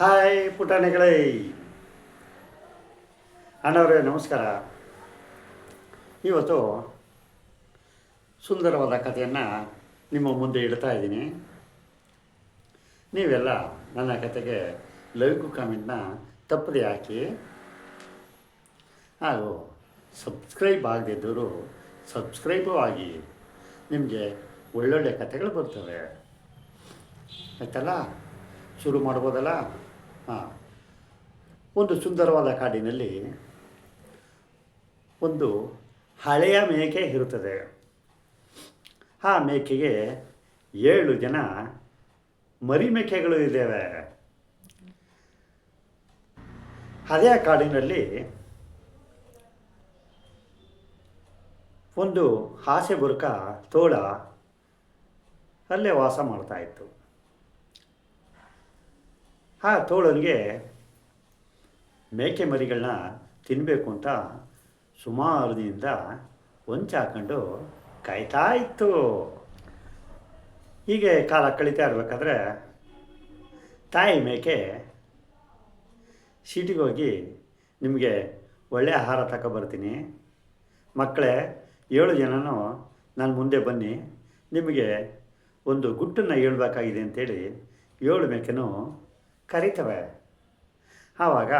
Hi ಪುಟಾಣಿಗಳೇ. ಅಣ್ಣವರೇ, ನಮಸ್ಕಾರ. ಇವತ್ತು ಸುಂದರವಾದ ಕಥೆಯನ್ನು ನಿಮ್ಮ ಮುಂದೆ ಇಡ್ತಾ ಇದ್ದೀನಿ. ನೀವೆಲ್ಲ ನನ್ನ ಕತೆಗೆ ಲೈಕು ಕಾಮೆಂಟ್ನ ತಪ್ಪದೆ ಹಾಕಿ, ಹಾಗೂ ಸಬ್ಸ್ಕ್ರೈಬ್ ಆಗದಿದ್ದರೂ ಸಬ್ಸ್ಕ್ರೈಬು ಆಗಿ ನಿಮಗೆ ಒಳ್ಳೊಳ್ಳೆ ಕಥೆಗಳು ಬರ್ತವೆ. ಆಯ್ತಲ್ಲ? ಶುರು ಮಾಡ್ಬೋದಲ್ಲ? ಹಾಂ. ಒಂದು ಸುಂದರವಾದ ಕಾಡಿನಲ್ಲಿ ಒಂದು ಹಳೆಯ ಮೇಕೆ ಇರುತ್ತದೆ. ಆ ಮೇಕೆಗೆ ಏಳು ಜನ ಮರಿ ಮೇಕೆಗಳು ಇದ್ದಾವೆ. ಅದೇ ಕಾಡಿನಲ್ಲಿ ಒಂದು ಹಾಸೆ ಬುರುಕ ತೋಳ ಅಲ್ಲೇ ವಾಸ ಮಾಡ್ತಾ ಇತ್ತು. ಆ ತೋಳನಿಗೆ ಮೇಕೆ ಮರಿಗಳನ್ನ ತಿನ್ನಬೇಕು ಅಂತ ಸುಮಾರು ದಿನದಿಂದ ಹೊಂಚು ಹಾಕೊಂಡು ಕಾಯ್ತಾ ಇತ್ತು. ಹೀಗೆ ಕಾಲ ಕಳೀತಾ ಇರಬೇಕಾದ್ರೆ ತಾಯಿ ಮೇಕೆ ಸಿಟಿಗೆ ಹೋಗಿ ನಿಮಗೆ ಒಳ್ಳೆಯ ಆಹಾರ ತಗೊಬರ್ತೀನಿ ಮಕ್ಕಳೇ, ಏಳು ಜನನೂ ನಾನು ಮುಂದೆ ಬನ್ನಿ. ನಿಮಗೆ ಒಂದು ಗುಟ್ಟನ್ನು ಹೇಳ್ಬೇಕಾಗಿದೆ ಅಂತೇಳಿ ಏಳು ಮೇಕೆನೂ ಕರೀತವೆ. ಆವಾಗ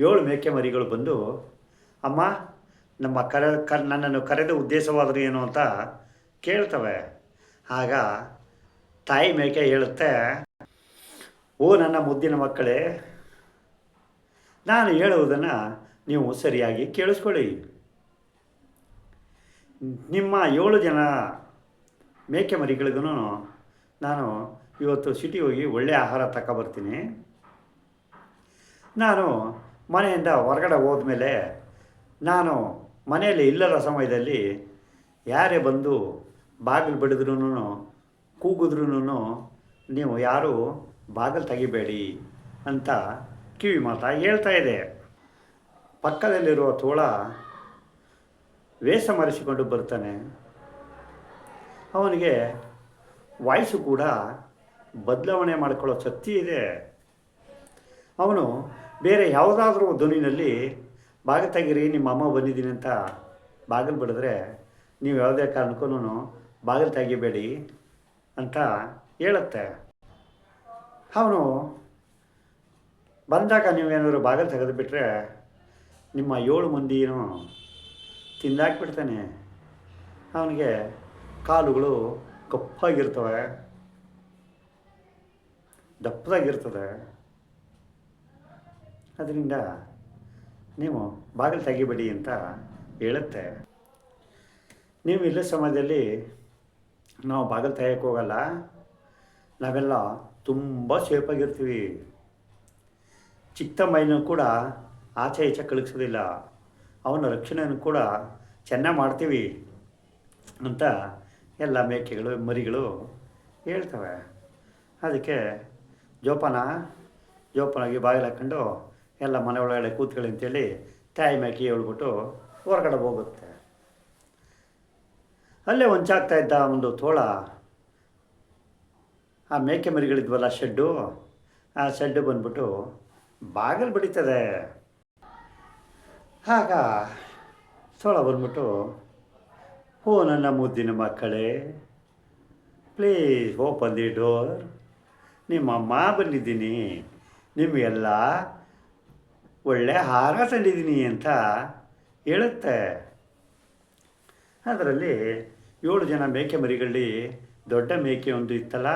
ಏಳು ಮೇಕೆ ಮರಿಗಳು ಬಂದು, ಅಮ್ಮ, ನಮ್ಮ ಕರೆ ಕ ನನ್ನನ್ನು ಕರೆದ ಉದ್ದೇಶವಾದರೂ ಏನು ಅಂತ ಕೇಳ್ತವೆ. ಆಗ ತಾಯಿ ಮೇಕೆ ಹೇಳುತ್ತೆ, ಓ, ನನ್ನ ಮುದ್ದಿನ ಮಕ್ಕಳೇ, ನಾನು ಹೇಳುವುದನ್ನು ನೀವು ಸರಿಯಾಗಿ ಕೇಳಿಸ್ಕೊಳ್ಳಿ. ನಿಮ್ಮ ಏಳು ಜನ ಮೇಕೆ ಮರಿಗಳಿಗೂ ನಾನು ಇವತ್ತು ಸಿಟಿ ಹೋಗಿ ಒಳ್ಳೆಯ ಆಹಾರ ತಗೊಬರ್ತೀನಿ ನಾನು ಮನೆಯಿಂದ ಹೊರಗಡೆ ಹೋದ್ಮೇಲೆ ನಾನು ಮನೆಯಲ್ಲಿ ಇಲ್ಲದ ಸಮಯದಲ್ಲಿ ಯಾರೇ ಬಂದು ಬಾಗಿಲು ಬಡಿದ್ರೂ ಕೂಗಿದ್ರೂ ನೀವು ಯಾರೂ ಬಾಗಿಲು ತೆಗಿಬೇಡಿ ಅಂತ ಕಿವಿ ಮಾತಾ ಹೇಳ್ತಾ ಇದೆ ಪಕ್ಕದಲ್ಲಿರುವ ತೋಳ ವೇಷ ಮರೆಸಿಕೊಂಡು ಬರ್ತಾನೆ. ಅವನಿಗೆ ವಾಯ್ಸು ಕೂಡ ಬದಲಾವಣೆ ಮಾಡಿಕೊಳ್ಳೋ ಶಕ್ತಿ ಇದೆ. ಅವನು ಬೇರೆ ಯಾವುದಾದ್ರೂ ಧ್ವನಿನಲ್ಲಿ ಬಾಗಿಲು ತೆಗೀರಿ, ನಿಮ್ಮ ಅಮ್ಮ ಬಂದಿದ್ದೀನಿ ಅಂತ ಬಾಗಿಲು ಬಿಡಿದ್ರೆ, ನೀವು ಯಾವುದೇ ಕಾರಣಕ್ಕೂ ಬಾಗಿಲು ತೆಗಿಬೇಡಿ ಅಂತ ಹೇಳುತ್ತೆ. ಅವನು ಬಂದಾಗ ನೀವೇನಾದರೂ ಬಾಗಿಲು ತೆಗೆದುಬಿಟ್ರೆ ನಿಮ್ಮ ಏಳು ಮಂದಿನೂ ತಿಂದಾಕ್ಬಿಡ್ತಾನೆ. ಅವನಿಗೆ ಕಾಲುಗಳು ಕಪ್ಪಾಗಿರ್ತವೆ. ದಪ್ಪದಾಗಿರ್ತದೆ. ಅದರಿಂದ ನೀವು ಬಾಗಿಲು ತೆಗಿಬೇಡಿ ಅಂತ ಹೇಳುತ್ತೆ. ನೀವು ಇಲ್ಲ ಸಮಯದಲ್ಲಿ ನಾವು ಬಾಗಿಲು ತೆಗಿಯೋಕ್ಕೆ ಹೋಗಲ್ಲ. ನಾವೆಲ್ಲ ತುಂಬ ಸೇಫಾಗಿರ್ತೀವಿ ಚಿಕ್ಕ ಮೈನೂ ಕೂಡ ಆಚೆ ಈಚೆ ಕಳಿಸೋದಿಲ್ಲ ಅವನ ರಕ್ಷಣೆಯನ್ನು ಕೂಡ ಚೆನ್ನಾಗಿ ಮಾಡ್ತೀವಿ ಅಂತ ಎಲ್ಲ ಮೇಕೆಗಳು, ಮರಿಗಳು ಹೇಳ್ತವೆ. ಅದಕ್ಕೆ ಜೋಪಾನ, ಜೋಪಾನಾಗಿ ಬಾಗಿಲು ಹಾಕ್ಕೊಂಡು ಎಲ್ಲ ಮನೆ ಒಳಗಡೆ ಕೂತ್ಕೊಳ್ಳಿ ಅಂತೇಳಿ ತಾಯಿ ಮೇಕೆ ಹೇಳ್ಬಿಟ್ಟು ಹೊರಗಡೆ ಹೋಗುತ್ತೆ. ಅಲ್ಲೇ ಹೊಂಚಾಗ್ತಾ ಇದ್ದ ಒಂದು ತೋಳ. ಆ ಮೇಕೆ ಮರಿಗಳಿದ್ವಲ್ಲ ಶೆಡ್ಡು, ಆ ಶೆಡ್ಡು ಬಂದ್ಬಿಟ್ಟು ಬಾಗಿಲು ಬಡಿತದೆ. ಆಗ ತೋಳ ಬಂದ್ಬಿಟ್ಟು, ಓ ನನ್ನ ಮುದ್ದಿನ ಮಕ್ಕಳೇ ಪ್ಲೀಸ್ ಓಪನ್ ದಿ ಡೋರ್ ನಿಮ್ಮಮ್ಮ ಬಂದಿದ್ದೀನಿ ನಿಮಗೆಲ್ಲ ಒಳ್ಳೆ ಹಾರ ತಂದಿದ್ದೀನಿ ಅಂತ ಹೇಳುತ್ತೆ. ಅದರಲ್ಲಿ ಏಳು ಜನ ಮೇಕೆ ಮರಿಗಳಲ್ಲಿ ದೊಡ್ಡ ಮೇಕೆ ಒಂದು ಇತ್ತಲ್ಲ,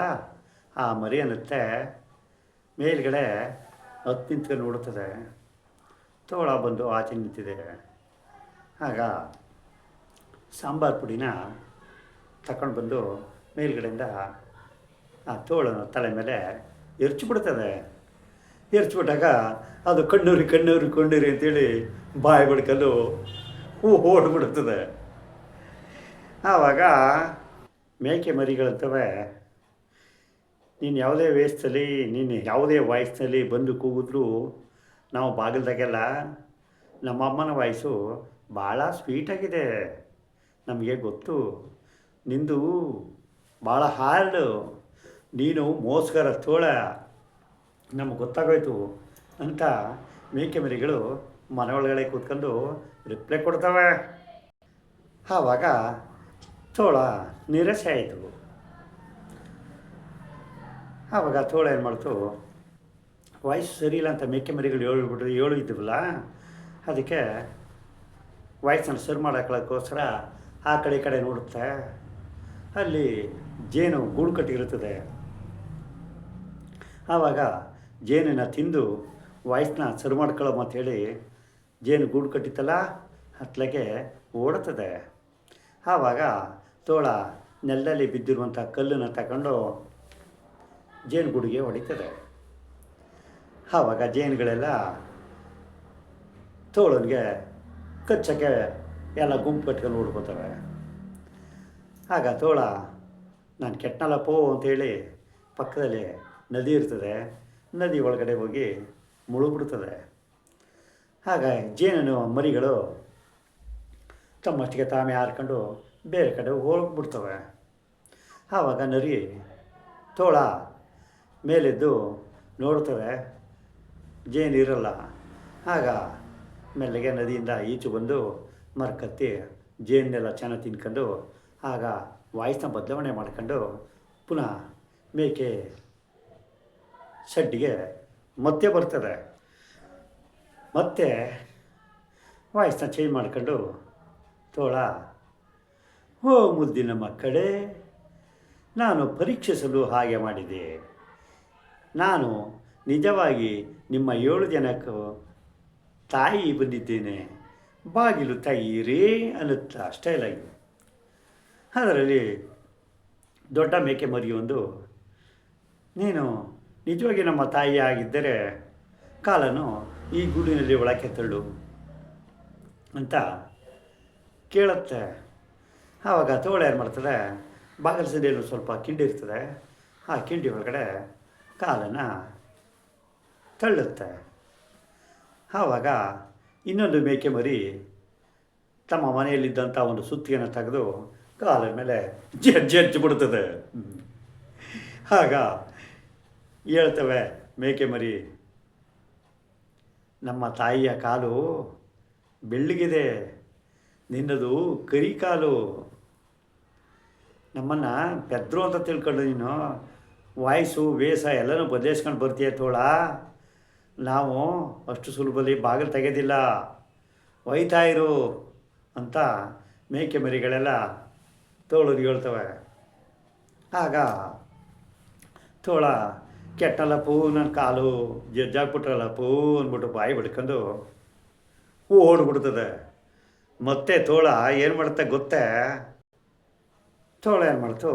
ಆ ಮರಿ ಅನ್ನತ್ತೆ. ಮೇಲ್ಗಡೆ ಹತ್ತು ನಿಂತ್ಕೊಂಡು ನೋಡುತ್ತದೆ. ತೋಳ ಬಂದು ಆಚೆ ನಿಂತಿದೆ. ಆಗ ಸಾಂಬಾರು ಪುಡಿನ ತಕೊಂಡು ಬಂದು ಮೇಲ್ಗಡೆಯಿಂದ ಆ ತೋಳನ ತಲೆ ಮೇಲೆ ಎರಚಿಬಿಡ್ತದೆ. ಎರಚಿಬಿಟ್ಟಾಗ ಅದು ಕಣ್ಣೂರಿ ಕಣ್ಣೂರಿ ಕಣ್ಣೂರಿ ಅಂತೇಳಿ ಬಾಯಿ ಬಿಡ್ಕಲು ಹೂ ಓಡ್ಬಿಡ್ತದೆ ಆವಾಗ ಮೇಕೆ ಮರಿಗಳಂತವೆ. ನೀನು ಯಾವುದೇ ವಯಸ್ಸಲ್ಲಿ, ನೀನು ಯಾವುದೇ ವಾಯ್ಸ್ನಲ್ಲಿ ಬಂದು ಕೂಗಿದ್ರೂ ನಾವು ಬಾಗಿಲ್ದಾಗೆಲ್ಲ ನಮ್ಮ ಅಮ್ಮನ ವಾಯ್ಸು ಭಾಳ ಸ್ವೀಟಾಗಿದೆ ನಮಗೆ ಗೊತ್ತು. ನಿಂದು ಭಾಳ ಹಾರ್ಡು. ನೀನು ಮೋಸ್ಕರ ತೋಳ. ನಮಗೆ ಗೊತ್ತಾಗೋಯ್ತು ಅಂತ ಮೇಕೆ ಮರಿಗಳು ಮನೆ ಒಳಗಡೆ ಕೂತ್ಕೊಂಡು ರಿಪ್ಲೈ ಕೊಡ್ತವೆ. ಆವಾಗ ತೋಳ ನಿರಾಸೆ ಆಯಿತು. ಆವಾಗ ತೋಳ ಏನು ಮಾಡ್ತು? ವಾಯ್ಸ್ ಸರಿ ಇಲ್ಲ ಅಂತ ಮೇಕೆ ಮರಿಗಳು ಹೇಳ್ಬಿಟ್ಟು ಏಳು ಇದ್ವಲ್ಲ ಅದಕ್ಕೆ ವಾಯ್ಸನ್ನು ಸರಿ ಮಾಡೋಕ್ಕೋಸ್ಕರ ಆ ಕಡೆ ಕಡೆ ನೋಡುತ್ತೆ. ಅಲ್ಲಿ ಜೇನು ಗೂಡು ಕಟ್ಟಿರುತ್ತದೆ. ಆವಾಗ ಜೇನನ್ನು ತಿಂದು ವಾಯ್ಸ್ನ ಸರಿ ಮಾಡ್ಕೊಳ್ಳೋ ಹೇಳಿ ಜೇನು ಗೂಡು ಕಟ್ಟಿತ್ತಲ್ಲ ಹತ್ಲಗೆ ಓಡುತ್ತದೆ. ಆವಾಗ ತೋಳ ನೆಲದಲ್ಲಿ ಬಿದ್ದಿರುವಂಥ ಕಲ್ಲನ್ನು ತಗೊಂಡು ಜೇನುಗೂಡಿಗೆ ಹೊಡಿತದೆ. ಆವಾಗ ಜೇನುಗಳೆಲ್ಲ ತೋಳನಿಗೆ ಕಚ್ಚಕ್ಕೆ ಎಲ್ಲ ಗುಂಪು ಕಟ್ಕೊಂಡು ಓಡ್ಕೋತವೆ. ಆಗ ತೋಳ, ನಾನು ಕೆಟ್ಟನಲ್ಲಪ್ಪೋ ಅಂತೇಳಿ ಪಕ್ಕದಲ್ಲಿ ನದಿ ಇರ್ತದೆ, ನದಿ ಒಳಗಡೆ ಹೋಗಿ ಮುಳುಗ್ಬಿಡ್ತದೆ. ಆಗ ಜೇನನು ಮರಿಗಳು ತಮ್ಮಷ್ಟಿಗೆ ತಾಮೆ ಹಾರ್ಕೊಂಡು ಬೇರೆ ಕಡೆ ಹೋಗ್ಬಿಡ್ತವೆ. ಆವಾಗ ನರಿ ತೋಳ ಮೇಲೆದ್ದು ನೋಡ್ತವೆ ಜೇನು ಇರಲ್ಲ. ಆಗ ಮೆಲ್ಲಗೆ ನದಿಯಿಂದ ಈಚು ಬಂದು ಮರಕತ್ತಿ ಜೇನೆಲ್ಲ ಚೆನ್ನಾಗಿ ತಿನ್ಕೊಂಡು ಆಗ ವಾಯ್ಸ್ನ ಬದಲಾವಣೆ ಮಾಡ್ಕೊಂಡು ಪುನಃ ಮೇಕೆ ಶೆಡ್ಡಿಗೆ ಮತ್ತೆ ಬರ್ತದೆ. ಮತ್ತೆ ವಾಯ್ಸ್ನ ಚೇಂಜ್ ಮಾಡ್ಕೊಂಡು, ತೋಳ, ಓ ಮುದ್ದಿನ ಮಕ್ಕಳೇ, ನಾನು ಪರೀಕ್ಷಿಸಲು ಹಾಗೆ ಮಾಡಿದೆ. ನಾನು ನಿಜವಾಗಿ ನಿಮ್ಮ ಏಳು ಜನಕ್ಕೂ ತಾಯಿ ಬಂದಿದ್ದೇನೆ. ಬಾಗಿಲು ತೆಗೀರಿ ಅನ್ನುತ್ತಾ ಸ್ಟೈಲಾಗಿ ಅದರಲ್ಲಿ ದೊಡ್ಡ ಮೇಕೆ ಮರಿಯೊಂದು, ನೀನು ನಿಜವಾಗಿ ನಮ್ಮ ತಾಯಿ ಆಗಿದ್ದರೆ ಕಾಲನ್ನು ಈ ಗೂಡಿನಲ್ಲಿ ಒಳಕ್ಕೆ ತಳ್ಳು ಅಂತ ಕೇಳುತ್ತೆ. ಆವಾಗ ತೋಳ ಏನು ಮಾಡ್ತದೆ? ಬಾಗಿಲು ಸ್ವಲ್ಪ ಕಿಂಡಿ ಇರ್ತದೆ. ಆ ಕಿಂಡಿ ಒಳಗಡೆ ಕಾಲನ್ನು ತಳ್ಳುತ್ತೆ. ಆವಾಗ ಇನ್ನೊಂದು ಮೇಕೆ ಮರಿ ತಮ್ಮ ಮನೆಯಲ್ಲಿದ್ದಂಥ ಒಂದು ಸುತ್ತಿಯನ್ನು ತೆಗೆದು ಕಾಲ ಮೇಲೆ ಜಜ್ಜಿ ಬಿಡ್ತದೆ. ಆಗ ಹೇಳ್ತವೆ, ಮೇಕೆ ಮರಿ. ನಮ್ಮ ತಾಯಿಯ ಕಾಲು ಬೆಳ್ಳಗಿದೆ, ನಿನ್ನದು ಕರಿ ಕಾಲು. ನಮ್ಮನ್ನು ಪೆದ್ರು ಅಂತ ತಿಳ್ಕೊಂಡು ನೀನು. ವಾಯ್ಸು ವೇಷ ಎಲ್ಲನೂ ಬದಲಾಯಿಸ್ಕೊಂಡು ಬರ್ತೀಯ ತೋಳ. ನಾವು ಅಷ್ಟು ಸುಲಭದಲ್ಲಿ ಬಾಗಿಲು ತೆಗೆದಿಲ್ಲ. ಒಯ್ತಾ ಇರು ಅಂತ ಮೇಕೆ ಮರಿಗಳೆಲ್ಲ ತೋಳದು ಹೇಳ್ತವೆ. ಆಗ ತೋಳ ಕೆಟ್ಟಲ್ಲಪ್ಪು ನನ್ನ ಕಾಲು ಜಜ್ಜಾಕ್ಬಿಟ್ರಲ್ಲಪ್ಪು ಅಂದ್ಬಿಟ್ಟು ಬಾಯಿ ಬಿಡ್ಕೊಂಡು ಓಡ್ಬಿಡ್ತದೆ. ಮತ್ತೆ ತೋಳ ಏನು ಮಾಡುತ್ತೆ ಗೊತ್ತೇ? ತೋಳ ಏನು ಮಾಡ್ತು?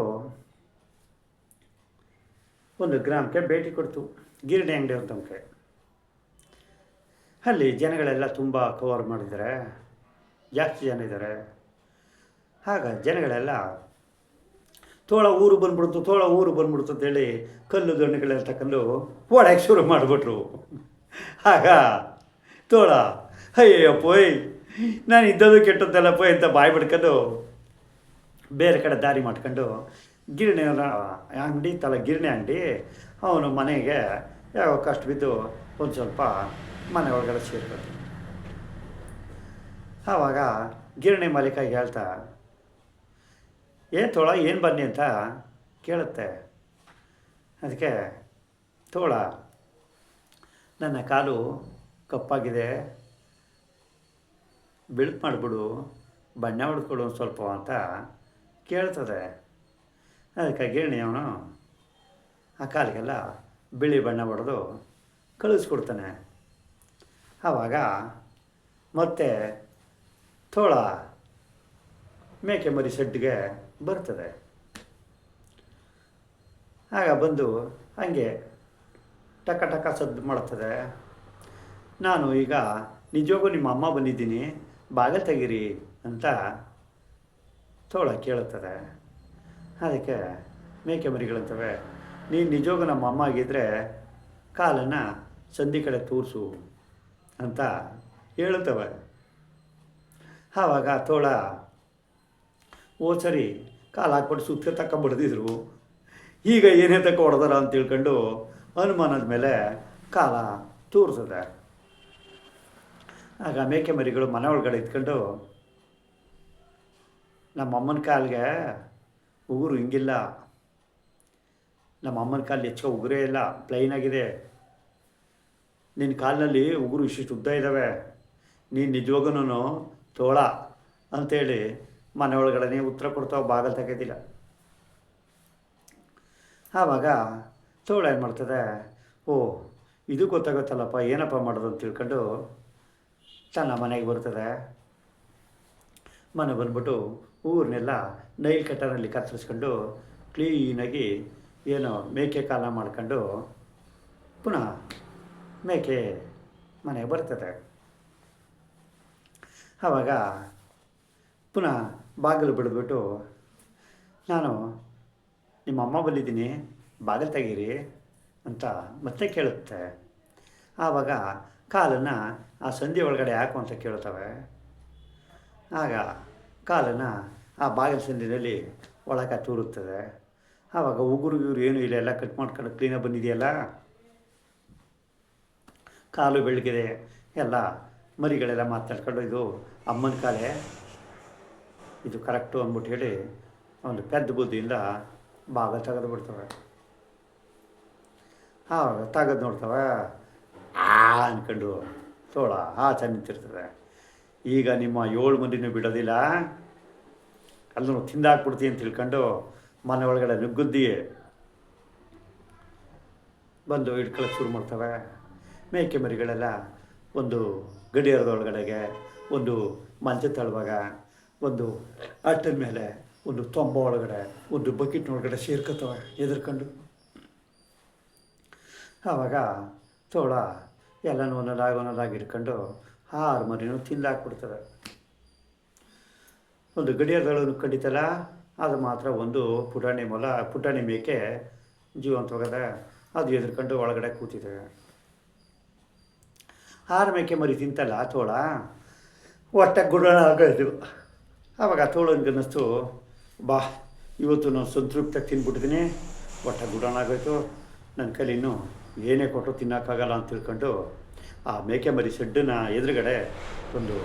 ಒಂದು ಗ್ರಾಮಕ್ಕೆ ಭೇಟಿ ಕೊಡ್ತು, ಗಿರಣಿ ಅಂಗಡಿ ಅಂತಂಕೆ ಅಲ್ಲಿ ಜನಗಳೆಲ್ಲ ತುಂಬ ಕವರ್ ಮಾಡಿದ್ದಾರೆ, ಜಾಸ್ತಿ ಜನ ಇದ್ದಾರೆ. ಆಗ ಜನಗಳೆಲ್ಲ ತೋಳ ಊರು ಬಂದ್ಬಿಡ್ತು, ತೋಳ ಊರು ಬಂದ್ಬಿಡ್ತು ಅಂತೇಳಿ ಕಲ್ಲು ದೊಣ್ಣೆಗಳೆಲ್ಲ ತಕೊಂಡು ಓಡಕ್ಕೆ ಶುರು ಮಾಡಿಬಿಟ್ರು. ಆಗ ತೋಳ ಅಯ್ಯಪ್ಪೋಯ್ ನಾನು ಇದ್ದದು ಕೆಟ್ಟದ್ದಲ್ಲಪ್ಪೋಯ್ ಅಂತ ಬಾಯಿ ಬಿಡ್ಕೊಂಡು ಬೇರೆ ಕಡೆ ದಾರಿ ಮಾಡ್ಕೊಂಡು ಗಿರಣಿ ಅಂಗಡಿ, ತಲೆ ಗಿರಣಿ ಅಂಗಡಿ, ಅವನು ಮನೆಗೆ ಯಾವ ಕಷ್ಟ ಬಿದ್ದು ಒಂದು ಸ್ವಲ್ಪ ಮನೆ ಒಳಗಡೆ ಸೇರ್ಕೊಂಡು ಆವಾಗ ಗಿರಣಿ ಮಾಲೀಕಾಗಿ ಹೇಳ್ತಾ ಏನು ತೋಳ, ಏನು ಬನ್ನಿ ಅಂತ ಕೇಳುತ್ತೆ. ಅದಕ್ಕೆ, ತೋಳ, ನನ್ನ ಕಾಲು ಕಪ್ಪಾಗಿದೆ. ಬಿಳುಪು ಮಾಡಿಬಿಡು, ಬಣ್ಣ ಹೊಡ್ಕೊಡು ಒಂದು ಸ್ವಲ್ಪ ಅಂತ ಕೇಳ್ತದೆ. ಅದಕ್ಕೆ ಗಿರಣಿ ಅವನು ಆ ಕಾಲಿಗೆಲ್ಲ ಬಿಳಿ ಬಣ್ಣ ಹೊಡೆದು ಕಳಿಸ್ಕೊಡ್ತಾನೆ ಆವಾಗ ಮತ್ತೆ ತೋಳ ಮೇಕೆ ಮರಿ ಶೆಡ್ಗೆ ಬರ್ತದೆ. ಆಗ ಬಂದು ಹಂಗೆ ಟಕ ಟಕ ಸದ್ದು ಮಾಡುತ್ತದೆ ನಾನು ಈಗ ನಿಜವಾಗೂ ನಿಮ್ಮ ಅಮ್ಮ ಬಂದಿದ್ದೀನಿ, ಬಾಗಿಲು ತೆಗೀರಿ ಅಂತ ತೋಳ ಕೇಳುತ್ತದೆ. ಅದಕ್ಕೆ ಮೇಕೆ ಮರಿಗಳಂತವೆ, ನೀನು ನಿಜವಾಗೂ ನಮ್ಮ ಅಮ್ಮ ಆಗಿದ್ದರೆ ಕಾಲನ್ನು ಸಂಧಿ ಕಡೆ ತೋರಿಸು ಅಂತ ಹೇಳುತ್ತವೆ. ಆವಾಗ ತೋಳ, ಓ ಸರಿ ಕಾಲು ಹಾಕ್ಬಿಟ್ಟು ಸುತ್ತ ತಕ್ಕ ಬಡ್ದಿದ್ರು. ಈಗ ಏನೇ ತಕ್ಕ ಹೊಡೆದಾರ ಅಂತ ತಿಳ್ಕೊಂಡು ಅನುಮಾನದ ಮೇಲೆ ಕಾಲ ತೂರ್ತದೆ ಆಗ ಮೇಕೆ ಮರಿಗಳು ಮನೆ ಒಳಗಡೆ ಇದ್ಕೊಂಡು ನಮ್ಮ ಅಮ್ಮನ ಕಾಲಿಗೆ ಉಗುರು ಹಿಂಗಿಲ್ಲ. ನಮ್ಮ ಅಮ್ಮನ ಕಾಲು ಹೆಚ್ಚು ಉಗುರೇ ಇಲ್ಲ ಪ್ಲೈನ್ ಆಗಿದೆ. ನಿನ್ನ ಕಾಲಿನಲ್ಲಿ ಉಗುರು ಇಷ್ಟಿಷ್ಟು ಉದ್ದ ಇದ್ದಾವೆ ನೀನು ನಿಜವಾಗೂ ತೋಳ ಅಂತೇಳಿ ಮನೆ ಒಳಗಡೆ ಉತ್ತರ ಕೊಡ್ತಾವೆ ಬಾಗಲ್ ತೆಗೆದಿಲ್ಲ ಆವಾಗ ತೋಳ ಏನು ಮಾಡ್ತದೆ, ಓ, ಇದು ಗೊತ್ತಾಗುತ್ತಲ್ಲಪ್ಪ, ಏನಪ್ಪ ಮಾಡೋದು ಅಂತ ತಿಳ್ಕೊಂಡು ತನ್ನ ಮನೆಗೆ ಬರ್ತದೆ. ಮನೆ ಬಂದ್ಬಿಟ್ಟು ಊರನ್ನೆಲ್ಲ ನೈಲ್ ಕಟ್ಟರಲ್ಲಿ ಕತ್ತರಿಸ್ಕೊಂಡು ಕ್ಲೀನಾಗಿ ಏನೋ ಮೇಕೆ ಕಾಲ ಮಾಡ್ಕೊಂಡು ಪುನಃ ಮೇಕೆ ಮನೆಗೆ ಬರ್ತದೆ. ಆವಾಗ ಪುನಃ ಬಾಗಿಲು ಬಿಡಿದ್ಬಿಟ್ಟು, ನಾನು ನಿಮ್ಮ ಅಮ್ಮ ಬಂದಿದ್ದೀನಿ, ಬಾಗಿಲು ತೆಗೀರಿ ಅಂತ ಮತ್ತೆ ಕೇಳುತ್ತೆ. ಆವಾಗ ಕಾಲನ್ನು ಆ ಸಂಧಿ ಒಳಗಡೆ ಹಾಕು ಅಂತ ಕೇಳ್ತವೆ ಆಗ ಕಾಲನ್ನು ಆ ಬಾಗಿಲು ಸಂಧಿನಲ್ಲಿ ಒಳಗೆ ತೂರುತ್ತದೆ. ಆವಾಗ ಉಗುರು ಇವರು ಏನು ಇಲ್ಲ, ಎಲ್ಲ ಕಟ್ ಮಾಡ್ಕೊಂಡು ಕ್ಲೀನಾಗಿ ಬಂದಿದೆಯಲ್ಲ? ಕಾಲು ಬೆಳಗಿದೆ, ಎಲ್ಲ ಮರಿಗಳೆಲ್ಲ ಮಾತಾಡ್ಕೊಂಡು ಇದು ಅಮ್ಮನ ಕಾಲೇ. ಇದು ಕರೆಕ್ಟು ಅಂದ್ಬಿಟ್ಟು ಹೇಳಿ ಒಂದು ಪೆದ್ದ ಬುದ್ಧಿಯಿಂದ ಭಾಗ ತೆಗೆದು ಬಿಡ್ತವೆ. ಹಾಂ, ತೆಗೆದು ನೋಡ್ತವೆ. ಆ ಅಂದ್ಕೊಂಡು ತೋಳ ಆ ಚೆನ್ನಿತಿರ್ತದೆ ಈಗ ನಿಮ್ಮ ಏಳು ಮಂದಿನೂ ಬಿಡೋದಿಲ್ಲ. ಅಲ್ಲೂ ತಿಂದಾಕ್ಬಿಡ್ತೀನಿ ಅಂತ ತಿಳ್ಕೊಂಡು ಮನೆ ಒಳಗಡೆ ನುಗ್ಗುದ್ದಿ ಬಂದು ಹಿಡ್ಕೊಳ್ಳೋಕೆ ಶುರು ಮಾಡ್ತವೆ. ಮೇಕೆ ಮರಿಗಳೆಲ್ಲ ಒಂದು ಗಡಿಯಾರದ ಒಳಗಡೆಗೆ ಒಂದು ಮಂಚ ತಳವಾಗ ಒಂದು ಅಟ್ಟದ ಮೇಲೆ ಒಂದು ತೊಂಬ ಒಳಗಡೆ, ಒಂದು ಬಕೆಟ್ ಒಳಗಡೆ ಸೇರ್ಕೊತವೆ ಎದುರ್ಕೊಂಡು ಆವಾಗ ತೋಳ ಎಲ್ಲನೂ ಒಂದೊಂದಾಗಿ ಒಂದೊಂದಾಗಿ ಇಟ್ಕೊಂಡು ಆರು ಮರಿನೂ ತಿಂದಾಕ್ಬಿಡ್ತವೆ ಒಂದು ಗಡಿಯಾರದೊಳಗೆ ಕಡಿತಲ್ಲ, ಅದು ಮಾತ್ರ ಒಂದು ಪುಟಾಣಿ ಮೊಲ, ಪುಟಾಣಿ ಮೇಕೆ ಜೀವಂತವಾಗದೆ, ಅದು ಎದುರ್ಕೊಂಡು ಒಳಗಡೆ ಕೂತಿದೆ. ಆರು ಮೇಕೆ ಮರಿ ತಿಂತಲ್ಲ ತೋಳ ಹೊಟ್ಟೆ ಗುಡೋಣ ಆಗೋಯ್ತು ಆವಾಗ ತೋಳಂಗೆ ಅನ್ನಿಸ್ತು, ಬಾ, ಇವತ್ತು ನಾನು ಸಂತೃಪ್ತಿಯಾಗಿ ತಿಂದ್ಬಿಟ್ಟಿದ್ದೀನಿ ಒಟ್ಟ ಗುಡಾಣ ಆಗೋಯ್ತು, ನನ್ನ ಕೈಲಿ ಇನ್ನೂ ಏನೇ ಕೊಟ್ಟರು ತಿನ್ನೋಕ್ಕಾಗಲ್ಲ ಅಂತ ತಿಳ್ಕೊಂಡು ಆ ಮೇಕೆ ಮರಿ ಶೆಡ್ಡಿನ ಎದುರುಗಡೆ ಒಂದು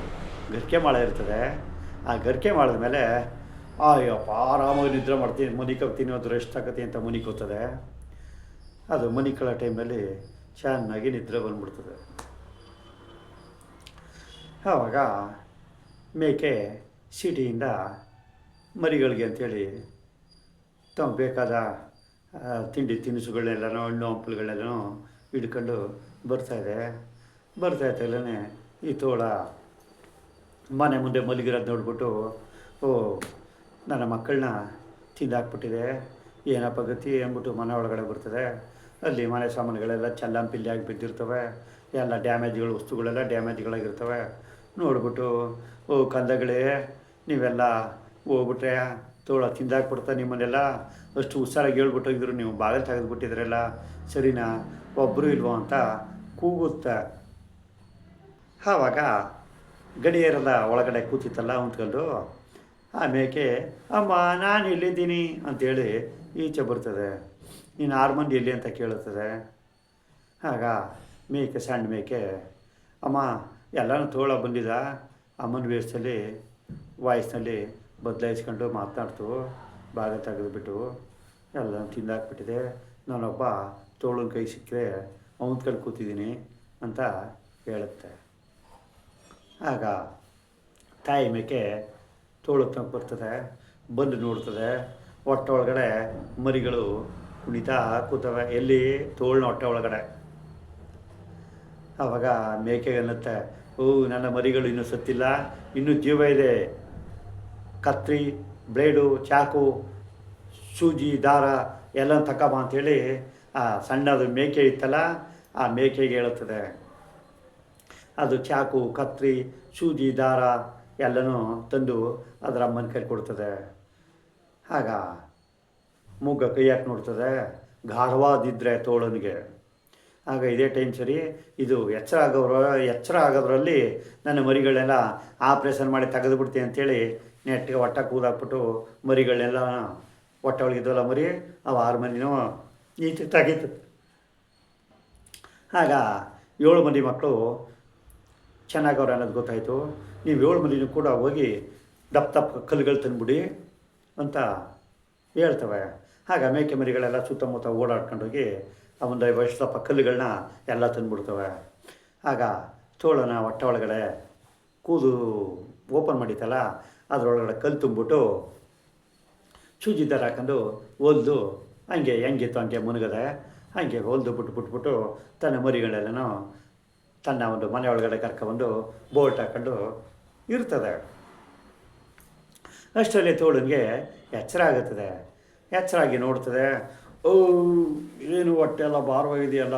ಗರಿಕೆ ಮಾಳ ಇರ್ತದೆ. ಆ ಗರಿಕೆ ಮಾಡಿದ ಮೇಲೆ ಅಯ್ಯಪ್ಪ ಆರಾಮಾಗಿ ನಿದ್ರೆ ಮಾಡ್ತೀನಿ ಮುನಿಕೋಗ್ತೀನಿ ಅದು ರೆಸ್ಟ್ ಆಗತ್ತೆ, ಅಂತ ಮುನಿಕೋತದೆ ಅದು ಮುನಿಕೊಳ್ಳೋ ಟೈಮಲ್ಲಿ ಚೆನ್ನಾಗಿ ನಿದ್ರೆ ಬಂದ್ಬಿಡ್ತದೆ. ಆವಾಗ ಮೇಕೆ ಸಿಟಿಯಿಂದ ಮರಿಗಳಿಗೆ ಅಂಥೇಳಿ ತಮ್ಮ ಬೇಕಾದ ತಿಂಡಿ ತಿನಿಸುಗಳೆಲ್ಲನೂ ಹಣ್ಣು ಹಂಪಲುಗಳೆಲ್ಲನೂ ಹಿಡ್ಕೊಂಡು ಬರ್ತಾಯಿದೆ ಬರ್ತಾಯಿದ್ದಲ್ಲೇ ಈ ತೋಳ ಮನೆ ಮುಂದೆ ಮಲಗಿರೋದು ನೋಡ್ಬಿಟ್ಟು, ಓ, ನನ್ನ ಮಕ್ಕಳನ್ನ ತಿಂದಾಕ್ಬಿಟ್ಟಿದೆ. ಏನಪ್ಪ ಗತಿ ಅಂದ್ಬಿಟ್ಟು ಮನೆ ಒಳಗಡೆ ಬರ್ತದೆ. ಅಲ್ಲಿ ಮನೆ ಸಾಮಾನುಗಳೆಲ್ಲ ಚಲ್ಲಾಂಪಿಲ್ಲಿಯಾಗಿ ಬಿದ್ದಿರ್ತವೆ. ಎಲ್ಲ ಡ್ಯಾಮೇಜ್ಗಳು, ವಸ್ತುಗಳೆಲ್ಲ ಡ್ಯಾಮೇಜ್ಗಳಾಗಿರ್ತವೆ. ನೋಡ್ಬಿಟ್ಟು, ಓ, ಕಂದಗಳೇ ನೀವೆಲ್ಲ ಹೋಗ್ಬಿಟ್ರೆ, ತೋಳ ತಿಂದಾಕ್ಬಿಡ್ತಾ ನಿಮ್ಮನ್ನೆಲ್ಲ ಅಷ್ಟು ಹುಷಾರಾಗಿ ಹೇಳ್ಬಿಟ್ಟೋಗಿದ್ರು ನೀವು ಬಾಗಿಲು ತೆಗೆದುಬಿಟ್ಟಿದ್ರಲ್ಲ, ಸರಿನಾ? ಒಬ್ಬರು ಇಲ್ವೋ ಅಂತ ಕೂಗುತ್ತ? ಆವಾಗ ಗಡಿಯಾರದ ಒಳಗಡೆ ಕೂತಿತ್ತಲ್ಲ ಹೊಂದ್ಕೊಂಡು ಆ ಮೇಕೆ ಅಮ್ಮ, ನಾನು ಇಲ್ಲಿದ್ದೀನಿ ಅಂತೇಳಿ ಈಚೆ ಬರ್ತದೆ. ನೀನು ಆರು ಮಂದಿ ಎಲ್ಲಿ? ಅಂತ ಕೇಳುತ್ತದೆ. ಆಗ ಮೇಕೆ, ಸಣ್ಣ ಮೇಕೆ, ಅಮ್ಮ, ಎಲ್ಲನೂ ತೋಳ ಬಂದಿದ? ಅಮ್ಮನ ವೇಷದಲ್ಲಿ ವಾಯ್ಸ್ನಲ್ಲಿ ಬದಲಾಯಿಸ್ಕೊಂಡು ಮಾತನಾಡ್ತು, ಭಾಗ ತೆಗೆದುಬಿಟ್ಟು ಎಲ್ಲ ತಿಂದಾಕ್ಬಿಟ್ಟಿದೆ. ನಾನೊಬ್ಬ ತೋಳಿನ ಕೈ ಸಿಕ್ಕರೆ ಅವನ ಕಡೆ ಕೂತಿದ್ದೀನಿ ಅಂತ ಹೇಳುತ್ತೆ. ಆಗ ತಾಯಿ ಮೇಕೆ ತೋಳಕ್ಕೆ ಬರ್ತದೆ, ಬಂದು ನೋಡ್ತದೆ. ಹೊಟ್ಟೆ ಒಳಗಡೆ ಮರಿಗಳು ಕುಣಿತಾ ಕೂತವೆ. ಎಲ್ಲಿ? ತೋಳಿನ ಹೊಟ್ಟೆ ಒಳಗಡೆ. ಆವಾಗ ಮೇಕೆ ಅನ್ನತ್ತೆ, ಓ, ನನ್ನ ಮರಿಗಳು ಇನ್ನೂ ಸತ್ತಿಲ್ಲ, ಇನ್ನೂ ಜೀವ ಇದೆ. ಕತ್ರಿ, ಬ್ಲೇಡು, ಚಾಕು, ಸೂಜಿ, ದಾರ ಎಲ್ಲ ತಕಬ ಅಂಥೇಳಿ ಆ, ಸಣ್ಣದು ಮೇಕೆ ಇತ್ತಲ್ಲ, ಆ ಮೇಕೆಗೆ ಹೇಳುತ್ತದೆ. ಅದು ಚಾಕು, ಕತ್ರಿ, ಸೂಜಿ, ದಾರ ಎಲ್ಲನೂ ತಂದು ಅದರ ಅಮ್ಮನ ಕೈ ಕೊಡ್ತದೆ. ಆಗ ಮೂಗ ಕೈ ಯಾಕೆ ನೋಡ್ತದೆ? ಗಾರ್ವಾದಿದ್ದರೆ ತೋಳನಿಗೆ. ಆಗ ಇದೇ ಟೈಮ್ ಸರಿ, ಇದು ಎಚ್ಚರ ಆಗೋರ ಎಚ್ಚರ ಆಗೋದ್ರಲ್ಲಿ ನನ್ನ ಮರಿಗಳನ್ನೆಲ್ಲ ಆಪ್ರೇಷನ್ ಮಾಡಿ ತೆಗೆದುಬಿಡ್ತೀನಿ ಅಂಥೇಳಿ ನೆಟ್ಟಿಗೆ ಹೊಟ್ಟೆ ಕೂದಾಕ್ಬಿಟ್ಟು ಮರಿಗಳನ್ನೆಲ್ಲ ಹೊಟ್ಟೆ ಒಳಗಿದ್ವಲ್ಲ ಮರಿ ಅವು ಆರು ಮಂದಿನೂ ಈಚೆ ತೆಗೀತು ಆಗ ಏಳು ಮಂದಿ ಮಕ್ಕಳು ಚೆನ್ನಾಗವ್ರೆ ಅನ್ನೋದು ಗೊತ್ತಾಯಿತು. ನೀವು ಏಳು ಮಂದಿನೂ ಕೂಡ ಹೋಗಿ ದಪ್ಪ ದಪ್ಪ ಕಲ್ಲುಗಳು ತಂದುಬಿಡಿ ಅಂತ ಹೇಳ್ತವೆ. ಆಗ ಮೇಕೆ ಮರಿಗಳೆಲ್ಲ ಸುತ್ತಮುತ್ತ ಓಡಾಡ್ಕೊಂಡೋಗಿ ಆ ಒಂದು ಐವತ್ತು ದಪ್ಪ ಕಲ್ಲುಗಳನ್ನ ಎಲ್ಲ ತಂದುಬಿಡ್ತವೆ. ಆಗ ತೋಳನ ಹೊಟ್ಟೆ ಒಳಗಡೆ ಕೂದು ಓಪನ್ ಮಾಡಿತ್ತಲ್ಲ ಅದರೊಳಗಡೆ ಕಲ್ಲು ತುಂಬಿಬಿಟ್ಟು ಚೂಜಿದ್ದಾರೆ ದಾರ ಹಾಕೊಂಡು ಹೊಲ್ದು ಹಂಗೆ ಹೆಂಗಿತ್ತು ಹಂಗೆ ಮುನುಗದೆ, ಹಂಗೆ ಹೊಲ್ದು ಬಿಟ್ಟು ಬಿಟ್ಬಿಟ್ಟು ತನ್ನ ಮರಿಗಳೆಲ್ಲನೂ ತನ್ನ ಒಂದು ಮನೆ ಒಳಗಡೆ ಕರ್ಕೊಬಂದು ಬೋಲ್ಟ್ ಹಾಕೊಂಡು ಇರ್ತದೆ. ಅಷ್ಟರಲ್ಲಿ ತೋಳನಿಗೆ ಎಚ್ಚರ ಆಗುತ್ತದೆ. ಎಚ್ಚರ ಆಗಿ ನೋಡ್ತದೆ, ಓ, ಏನು ಹೊಟ್ಟೆ ಎಲ್ಲ ಭಾರವಾಗಿದೆಯಲ್ಲ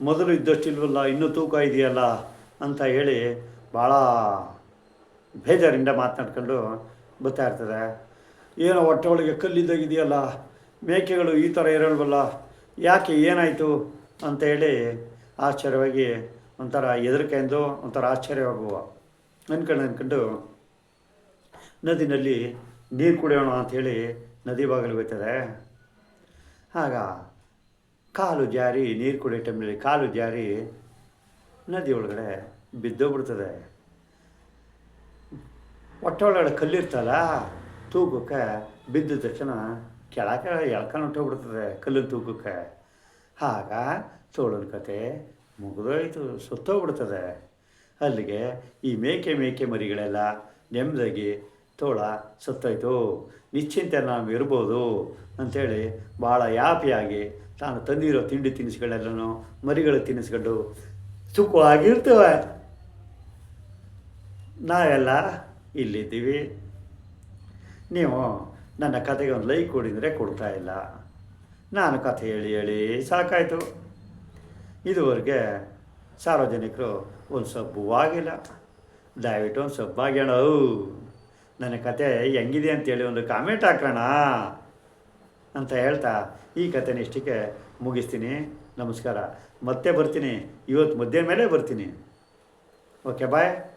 ಮೊದಲು ಇದ್ದಷ್ಟಿಲ್ವಲ್ಲ, ಇನ್ನೂ ತೂಕ ಇದೆಯಲ್ಲ ಅಂತ ಹೇಳಿ ಭಾಳ ಬೇಜಾರಿಂದ ಮಾತನಾಡ್ಕೊಂಡು ಬರ್ತಾ ಇರ್ತದೆ. ಏನೋ ಹೊಟ್ಟೆ ಒಳಗೆ ಕಲ್ಲಿದ್ದಾಗಿದೆಯಲ್ಲ, ಮೇಕೆಗಳು ಈ ಥರ ಇರಲ್ವಲ್ಲ ಯಾಕೆ ಏನಾಯಿತು ಅಂತ ಹೇಳಿ ಆಶ್ಚರ್ಯವಾಗಿ ಒಂಥರ ಹೆದರಿಕೆಂದು ಒಂಥರ ಆಶ್ಚರ್ಯವಾಗುವ. ಅನ್ಕೊಂಡು ಅಂದ್ಕೊಂಡು ನದಿನಲ್ಲಿ ನೀರು ಕುಡಿಯೋಣ ಅಂಥೇಳಿ ನದಿ ಬಾಗಿಲು ಹೋಯ್ತದೆ ಆಗ ಕಾಲು ಜಾರಿ ನೀರು ಕುಡಿಯೋ ಟೈಮ್ನಲ್ಲಿ ಕಾಲು ಜಾರಿ ನದಿ ಒಳಗಡೆ ಬಿದ್ದೋಗ್ಬಿಡ್ತದೆ. ಹೊಟ್ಟೆ ಕಲ್ಲಿರ್ತಲ್ಲ ತೂಕಕ್ಕೆ ಬಿದ್ದ ತಕ್ಷಣ ಕೆಳಗೆ ಎಳ್ಕೊಂಡು ಹೊಟ್ಟೋಗ್ಬಿಡ್ತದೆ ಕಲ್ಲಿನ ತೂಕಕ್ಕೆ ಆಗ ತೋಳನ ಕತೆ ಮುಗಿದೋಯ್ತು, ಸುತ್ತೋಗ್ಬಿಡ್ತದೆ. ಅಲ್ಲಿಗೆ ಈ ಮೇಕೆ ಮೇಕೆ ಮರಿಗಳೆಲ್ಲ ನೆಮ್ಮದಾಗಿ ತೋಳ ಸತ್ತೋಯ್ತು. ನಿಶ್ಚಿಂತೆ ನಾವು ಇರ್ಬೋದು ಅಂಥೇಳಿ ಭಾಳ ಯಾಪಿಯಾಗಿ ತಾನು ತಂದಿರೋ ತಿಂಡಿ ತಿನಿಸುಗಳೆಲ್ಲನೂ ಮರಿಗಳು ತಿನ್ನಿಸ್ಕೊಂಡು ಸುಖವಾಗಿರ್ತವೆ. ನಾವೆಲ್ಲ ಇಲ್ಲಿದ್ದೀವಿ ನೀವು ನನ್ನ ಕತೆಗೆ ಒಂದು ಲೈಕ್ ಕೊಡಿದರೆ ಕೊಡ್ತಾ ಇಲ್ಲ. ನಾನು ಕಥೆ ಹೇಳಿ ಹೇಳಿ ಸಾಕಾಯಿತು. ಇದುವರೆಗೆ ಸಾರ್ವಜನಿಕರು ಒಂದು ಸಬ್ಬು ಆಗಿಲ್ಲ. ದಯವಿಟ್ಟು ಒಂದು ಸಬ್ಬಾಗ್ಯಾಣ ನನ್ನ ಕತೆ ಹೆಂಗಿದೆ ಅಂತೇಳಿ ಒಂದು ಕಾಮೆಂಟ್ ಹಾಕೋಣ ಅಂತ ಹೇಳ್ತಾ ಈ ಕಥೆನ ಇಷ್ಟಕ್ಕೆ ಮುಗಿಸ್ತೀನಿ. ನಮಸ್ಕಾರ. ಮತ್ತೆ ಬರ್ತೀನಿ. ಇವತ್ತು ಮಧ್ಯಾಹ್ನ ಮೇಲೆ ಬರ್ತೀನಿ. Okay bye